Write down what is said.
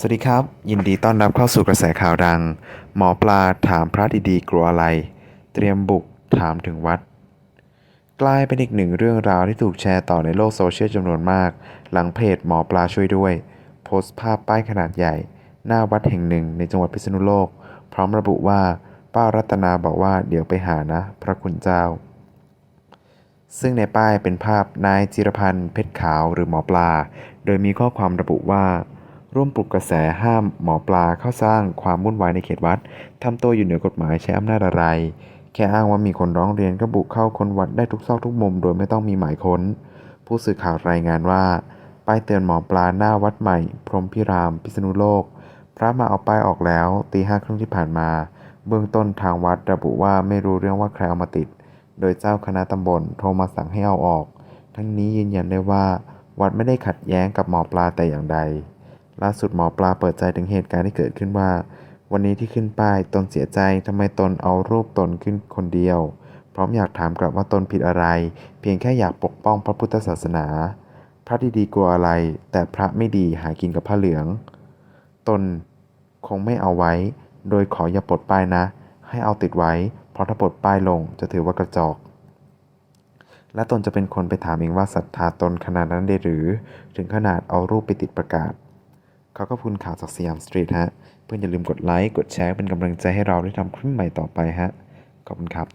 สวัสดีครับ ยินดีต้อนรับเข้าสู่กระแสข่าวดัง หมอปลาถามพระดีๆกลัวอะไร เตรียมบุกถามถึงวัด กลายเป็นอีกหนึ่งเรื่องราวที่ถูกแชร์ต่อในโลกโซเชียลจำนวนมาก หลังเพจหมอปลาช่วยด้วย โพสต์ภาพป้ายขนาดใหญ่ หน้าวัดแห่งหนึ่งในจังหวัดพิษณุโลก พร้อมระบุว่าป้ารัตนาบอกว่าเดี๋ยวไปหานะ พระคุณเจ้า ซึ่งในป้ายเป็นภาพนายจิรพันธ์เพชรขาวหรือหมอปลา โดยมีข้อความระบุว่า ร่วมปลุกกระแสห้ามหมอปลาเข้าสร้างความวุ่นวายในเขตวัดทำตัวอยู่เหนือกฎหมายใช้อำนาจอะไร แค่อ้างว่ามีคนร้องเรียนก็บุกเข้าคนวัดได้ทุกซอกทุกมุมโดยไม่ต้องมีหมายค้น ผู้สื่อข่าวรายงานว่า ป้ายเตือนหมอปลาหน้าวัดใหม่ พรหมพิราม พิษณุโลก พระมาเอาป้ายออกแล้วตีห้าครึ่งที่ผ่านมา เบื้องต้นทางวัดระบุว่าไม่รู้เรื่องว่าใครเอามาติด โดยเจ้าคณะตำบลโทรมาสั่งให้เอาออก ทั้งนี้ยืนยันได้ว่า วัดไม่ได้ขัดแย้งกับหมอปลาแต่อย่างใด ล่าสุดหมอปลาเปิดใจถึงเหตุการณ์ที่เกิดขึ้นว่า วันนี้ที่ขึ้นป้ายตนเสียใจทำไมตนเอารูปตนขึ้นคนเดียว พร้อมอยากถามกลับว่าตนผิดอะไร เพียงแค่อยากปกป้องพระพุทธศาสนา พระดีๆกลัวอะไร แต่พระไม่ดีหากินกับผ้าเหลือง ตนคงไม่เอาไว้ โดยขออย่าปลดป้ายนะ ให้เอาติดไว้ เพราะถ้าปลดป้ายลงจะถือว่ากระจอกและตนจะเป็นคนไปถามเองว่าศรัทธาตนขนาดนั้นได้หรือ ถึงขนาดเอารูปไปติดประกาศ ขาก็พูนข่าวจากสยามสตรีทฮะ เพื่อนอย่าลืมกดไลค์ กดแชร์เป็นกำลังใจให้เราได้ทำคลิปใหม่ต่อไปฮะ ขอบคุณครับ